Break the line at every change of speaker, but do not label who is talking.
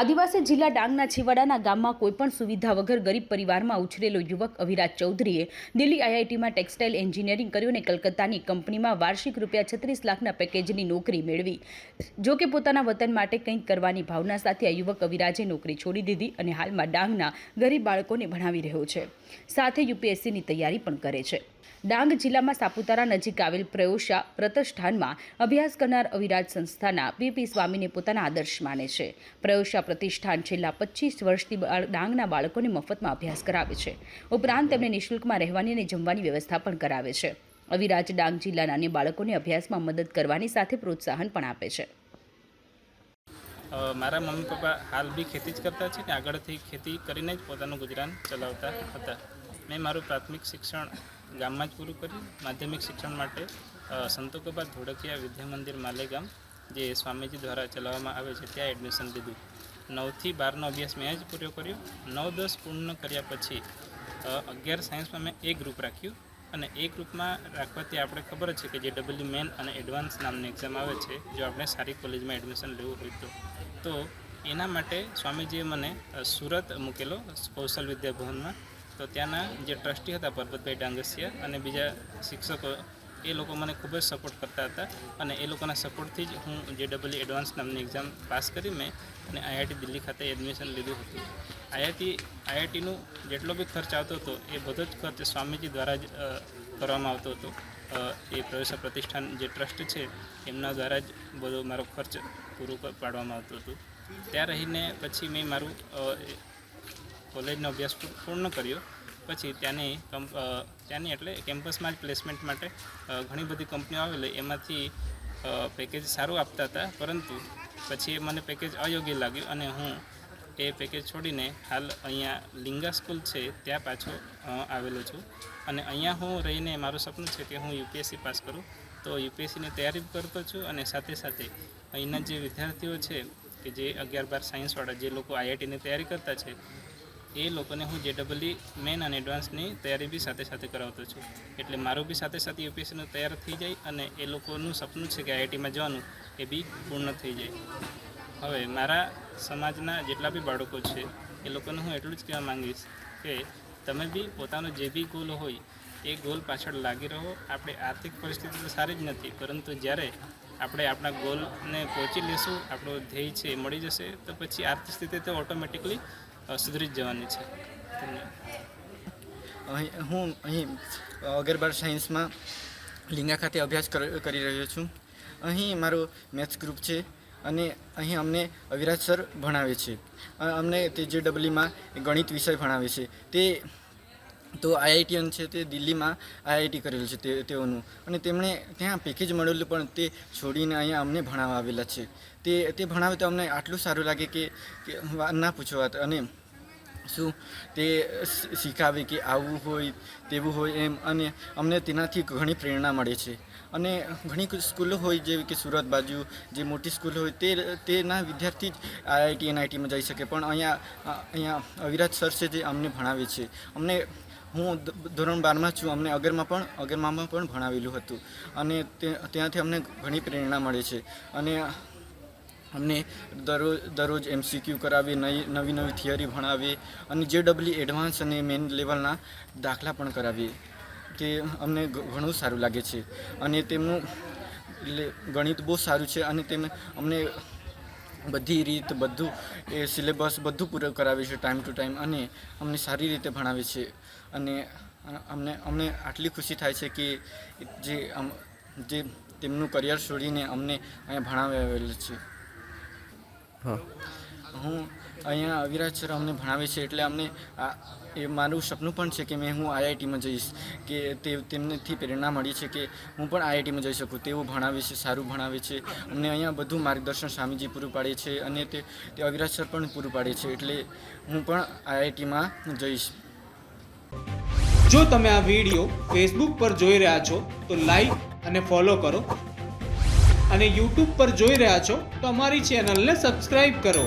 આદિવાસી જિલ્લા ડાંગના છેવાડાના ગામમાં કોઈપણ સુવિધા વગર ગરીબ પરિવારમાં ઉછરેલો યુવક અવિરાજ ચૌધરીએ દિલ્હી આઈઆઈટીમાં ટેક્સટાઇલ એન્જિનિયરિંગ કર્યું અને કલકત્તાની કંપનીમાં વાર્ષિક રૂપિયા છત્રીસ લાખના પેકેજની નોકરી મેળવી. જો કે પોતાના વતન માટે કંઈક કરવાની ભાવના સાથે આ યુવક અવિરાજે નોકરી છોડી દીધી અને હાલમાં ડાંગના ગરીબ બાળકોને ભણાવી રહ્યો છે. સાથે યુપીએસસીની તૈયારી પણ કરે છે. ડાંગ જિલ્લામાં સાપુતારા નજીક આવેલ પ્રયોશા પ્રતિષ્ઠાનમાં અભ્યાસ કરનાર અવિરાજ સંસ્થાના પીપી સ્વામીને પોતાના આદર્શ માને છે. પ્રયોશા પ્રતિષ્ઠાન છેલ્લા પચીસ વર્ષથી ડાંગના બાળકોને મફતમાં અભ્યાસ કરાવે છે. ઉપરાંત તેમને નિઃશુલ્કમાં રહેવાની અને જમવાની વ્યવસ્થા પણ કરાવે છે. અવિરાજ ડાંગ જિલ્લાના અન્ય બાળકોને અભ્યાસમાં મદદ કરવાની સાથે પ્રોત્સાહન પણ આપે છે.
મારા મમ્મી પપ્પા હાલ બી ખેતી જ કરતા છે ને આગળથી ખેતી કરીને જ પોતાનું ગુજરાન ચલાવતા હતા. મેં મારું પ્રાથમિક શિક્ષણ ગામમાં જ પૂરું કર્યું. માધ્યમિક શિક્ષણ માટે સંતોકબા ધોળકિયા વિદ્યા મંદિર માલેગામ જે સ્વામીજી દ્વારા ચલાવવામાં આવે છે, ત્યાં એડમિશન લીધું. નવથી બારનો અભ્યાસ મેં જ પૂરો કર્યો. નવ, દસ પૂર્ણ કર્યા પછી અગિયાર સાયન્સમાં મેં એ ગ્રુપ રાખ્યું. અને એ ગ્રુપમાં રાખવાથી આપણે ખબર છે કે જે ડબલ્યુ મેન અને એડવાન્સ નામની એક્ઝામ આવે છે, જો આપણે સારી કોલેજમાં એડમિશન લેવું હોય તો. તો એના માટે સ્વામીજીએ મને સુરત મૂકેલો કૌશલ વિદ્યા ભવનમાં તો ત્યાંના જે ટ્રસ્ટી હતા પરબતભાઈ ડાંગસિયા અને બીજા શિક્ષકો, એ લોકો મને ખૂબ જ સપોર્ટ કરતા હતા અને એ લોકોના સપોર્ટથી જ હું જે ડબલ એડવાન્સ નામની એક્ઝામ પાસ કરી મેં અને આઈઆઈટી દિલ્હી ખાતે એડમિશન લીધું હતું. આઈઆઈટી, આઈઆઈટીનું જેટલો બી ખર્ચ આવતો હતો, એ બધો જ ખર્ચ સ્વામીજી દ્વારા જ કરવામાં આવતો હતો. એ પ્રવેશ પ્રતિષ્ઠાન જે ટ્રસ્ટ છે, એમના દ્વારા જ બધો મારો ખર્ચ પૂરો પાડવામાં આવતો હતો. ત્યાં રહીને પછી મેં મારું કોલેજનો અભ્યાસ પૂર્ણ કર્યો. પછી ત્યાંની ત્યાંની એટલે કેમ્પસમાં જ પ્લેસમેન્ટ માટે ઘણી બધી કંપનીઓ આવેલી. એમાંથી પેકેજ સારું આપતા હતા. પરંતુ પછી મને પેકેજ અયોગ્ય લાગ્યું અને હું એ પેકેજ છોડીને હાલ અહીંયા લિંગા સ્કૂલ છે, ત્યાં પાછો આવેલો છું. અને અહીંયા હું રહીને મારું સપનું છે કે હું યુપીએસસી પાસ કરું. તો યુપીએસસીની તૈયારી કરતો છું અને સાથે સાથે અહીંના જે વિદ્યાર્થીઓ છે કે જે અગિયાર બાર સાયન્સવાળા જે લોકો આઈઆઈટીની તૈયારી કરતા છે એ લોકોને હું જે ડબલઈ મેન અને એડવાન્સની તૈયારી બી સાથે સાથે કરાવતો છું. એટલે મારું બી સાથે સાથે યુપીએસસીનું તૈયાર થઈ જાય અને એ લોકોનું સપનું છે કે આઈઆઈટીમાં જવાનું, એ બી પૂર્ણ થઈ જાય. હવે મારા સમાજના જેટલા બી બાળકો છે, એ લોકોને હું એટલું જ કહેવા માંગીશ કે તમે બી પોતાનો જે બી ગોલ હોય, એ ગોલ પાછળ લાગી રહો. આપણે આર્થિક પરિસ્થિતિ તો સારી જ નથી, પરંતુ જ્યારે આપણે આપણા ગોલને પહોંચી લેશું, આપણો ધ્યેય છે એ મળી જશે, તો પછી આર્થિક સ્થિતિ તો ઓટોમેટિકલી સુધરી જ જવાની છે.
અહીં, હું અહીં અગરબાર સાયન્સમાં લિંગા ખાતે અભ્યાસ કરી રહ્યો છું. અહીં મારો મેથ્સ ગ્રુપ છે અને અહીં અમને અવિરાજ સર ભણાવે છે. અમને તે જે ડબલીમાં ગણિત વિષય ભણાવે છે. તે તો આઈઆઈટીએન છે તે દિલ્હીમાં આઈઆઈટી કરેલું છે તે, તેઓનું. અને તેમણે ત્યાં પેકેજ મળેલું પણ તે છોડીને અહીંયા અમને ભણાવવા આવેલા છે. તે તે ભણાવે તો અમને આટલું સારું લાગે કે કે ના પૂછો વાત. અને શું તે શીખાવે કે આવું હોય, તેવું હોય એમ. અને અમને તેનાથી ઘણી પ્રેરણા મળે છે. અને ઘણી સ્કૂલો હોય જેવી કે સુરત બાજુ, જે મોટી સ્કૂલ હોય તે, તેના વિદ્યાર્થી જ આઈઆઈટી, એનઆઈટીમાં જઈ શકે. પણ અહીંયા અહીંયા અવિરાજ સર છે જે અમને ભણાવે છે. અમને હું ધોરણ બારમાં છું. અમને અગરમાં પણ, અગરમામાં પણ ભણાવેલું હતું. અને ત્યાંથી અમને ઘણી પ્રેરણા મળે છે. અને અમને દરરોજ દરરોજ એમસીક્યુ કરાવી નવી નવી નવી થિયરી ભણાવી અને જે ડબલી એડવાન્સ અને મેન લેવલના દાખલા પણ કરાવીએ. તે અમને ઘણું સારું લાગે છે. અને તેમનું ગણિત બહુ સારું છે અને તેમ, અમને બધી રીત બધું એ સિલેબસ બધું પૂરું કરાવે છે ટાઈમ ટુ ટાઈમ અને અમને સારી રીતે ભણાવે છે. અને અમને અમને આટલી ખુશી થાય છે કે જે જે તેમનું કરિયર છોડીને અમને અહીંયા ભણાવી આવેલું છે. હું અહીંયા અવિરાજ સર અમને ભણાવે છે એટલે અમને એ મારું સપનું પણ છે કે મેં હું આઈઆઈટીમાં જઈશ, કે તે તેમનેથી પ્રેરણા મળી છે કે હું પણ આઈઆઈટીમાં જઈ શકું. તેવું ભણાવે છે, સારું ભણાવે છે. અમને અહીંયા બધું માર્ગદર્શન સ્વામીજી પૂરું પાડે છે અને તે તે અવિરાજ સર પણ પૂરું પાડે છે એટલે હું પણ આઈઆઈટીમાં જઈશ.
જો તમે આ વીડિયો ફેસબુક પર જોઈ રહ્યા છો, તો લાઈક અને ફોલો કરો. અને યુટ્યુબ પર જોઈ રહ્યા છો, તો અમારી ચેનલને સબસ્ક્રાઈબ કરો.